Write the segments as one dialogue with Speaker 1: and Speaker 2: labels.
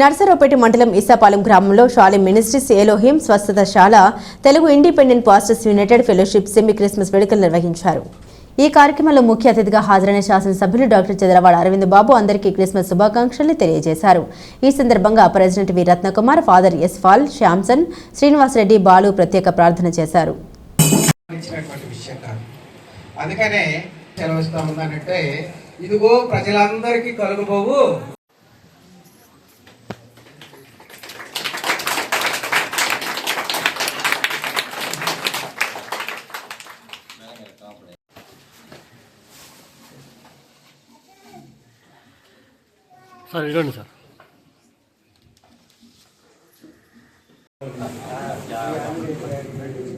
Speaker 1: నర్సరావుపేట మండలం ఇసాపాలెం గ్రామంలో షాలి ministries Elohim స్వస్థతశాల Telugu independent pastors united fellowship semi Christmas వేడుకలు నిర్వహించారు. ఈ కార్యక్రమంలో ముఖ్య అతిథిగా హాజరైన శాసనసభ్యులు డాక్టర్ చంద్రవాడ అరవింద్ బాబు అందరికీ క్రిస్మస్ శుభాకాంక్షలు తెలియజేశారు. ఈ సందర్భంగా president V Ratnakumar father S Paul Samson Srinivasareddy Balu ప్రత్యేక ప్రార్థన చేశారు.
Speaker 2: అందుకనే ఇదిగో ప్రజలందరికీ కలుగుబోవు
Speaker 3: సార్ ఇవ్వండి సార్.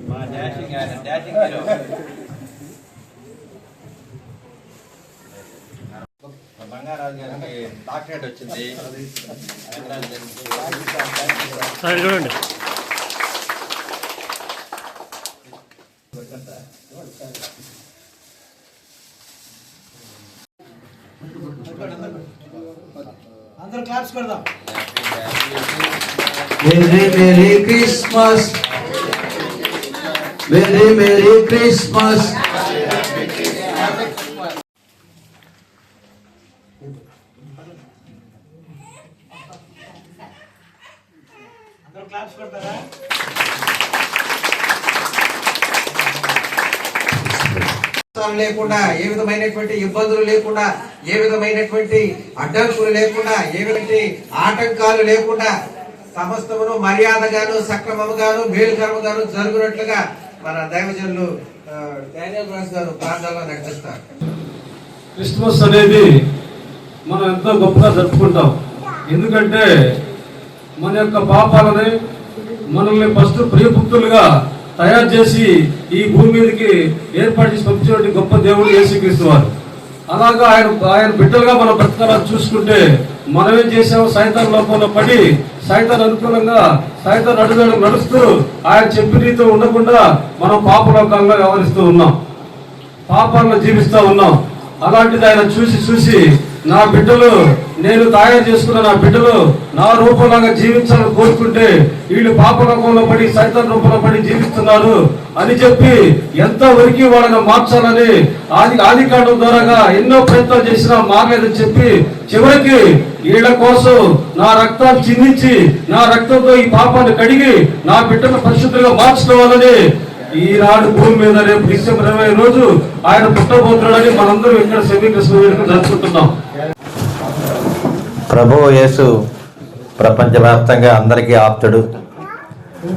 Speaker 4: మా డాషింగ్ ఆయన డాషింగ్ హీరో బంగారాజు గారికి డాక్టరేట్ వచ్చింది.
Speaker 3: సార్ చూడండి.
Speaker 2: అందరూ క్లాప్స్ కొడదాం
Speaker 5: Merry Merry Christmas. Merry Merry Christmas.
Speaker 2: అందరూ క్లాప్స్ కొడతారా కష్టాలు లేకుండా ఏ విధమైనటువంటి ఇబ్బందులు లేకుండా ఏ విధమైనటువంటి అడ్డంకులు లేకుండా ఏ ఆటంకాలు లేకుండా సమస్తమును మర్యాదగాను సక్రమముగాను మేలుకరముగాను జరుగునట్లుగా మన దైవజనులు డానియల్ రాజు గారు ప్రార్థనలో నడిపిస్తారు
Speaker 6: క్రిస్మస్ అనేది మనం ఎంతో గొప్పగా జరుపుకుంటాం. ఎందుకంటే మన యొక్క పాపాలని మనల్ని ఫస్ట్ ప్రియపుత్రులుగా తయారు చేసి ఈ భూమి మీదకి ఏర్పాటు చేసి పంపించినటువంటి గొప్ప దేవుడు యేసుక్రీస్తు వారు. అలాగా ఆయన ఆయన బిడ్డలుగా మనం బ్రతకాలని చూసుకుంటే మనమేం చేసాము సైతాన్ లోపంలో పడి సైతాన్ అనుకూలంగా సైతాన్ అడుగు నడుస్తూ ఆయన చెప్పిన రీతిలో ఉండకుండా మనం పాపలోకంగా వ్యవహరిస్తూ ఉన్నాం. పాపాలను జీవిస్తూ ఉన్నాం. అలాంటిది ఆయన చూసి చూసి నా బిడ్డలు నేను తయారు చేసుకున్న నా బిడ్డలు నా రూపంలాగా జీవించాలని కోరుకుంటే వీళ్ళు పాపలోకంలో పడి సైతం రూపంలో పడి జీవిస్తున్నారు అని చెప్పి ఎంత వరకు వాళ్ళని మార్చాలని ఆది ఆది కాండం ద్వారాగా ఎన్నో ప్రయత్నాలు చేసినా మారలేదని చెప్పి చివరికి వీళ్ళ కోసం నా రక్తం చిందించి నా రక్తంతో ఈ పాపాన్ని కడిగి నా బిడ్డను పరిశుద్ధంగా మార్చుకోవాలని ఈనాడు భూమి మీద రేపు డిసెంబర్ ఇరవై రోజు ఆయన పుట్టబోతున్నాడని మనందరం ఇక్కడ సెమీ వేడుక జరుపుకుంటున్నాం.
Speaker 4: ప్రభు యేసు ప్రపంచవ్యాప్తంగా అందరికీ ఆప్తుడు.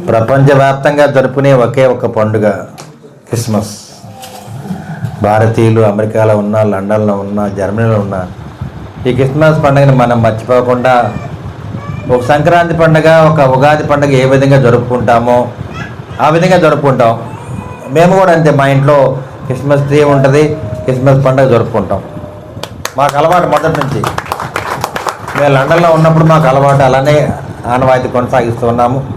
Speaker 4: ప్రపంచవ్యాప్తంగా జరుపుకునే ఒకే ఒక పండుగ క్రిస్మస్. భారతీయులు అమెరికాలో ఉన్న లండన్లో ఉన్న జర్మనీలో ఉన్న ఈ క్రిస్మస్ పండుగని మనం మర్చిపోకుండా ఒక సంక్రాంతి పండుగ ఒక ఉగాది పండుగ ఏ విధంగా జరుపుకుంటామో ఆ విధంగా జరుపుకుంటాం. మేము కూడా అంతే మా ఇంట్లో క్రిస్మస్ ట్రీ ఉంటుంది క్రిస్మస్ పండుగ జరుపుకుంటాం. మాకు అలవాటు మొదటి నుంచి. మేము లండన్లో ఉన్నప్పుడు మాకు అలవాటు అలానే ఆనవాయితీ కొనసాగిస్తున్నాము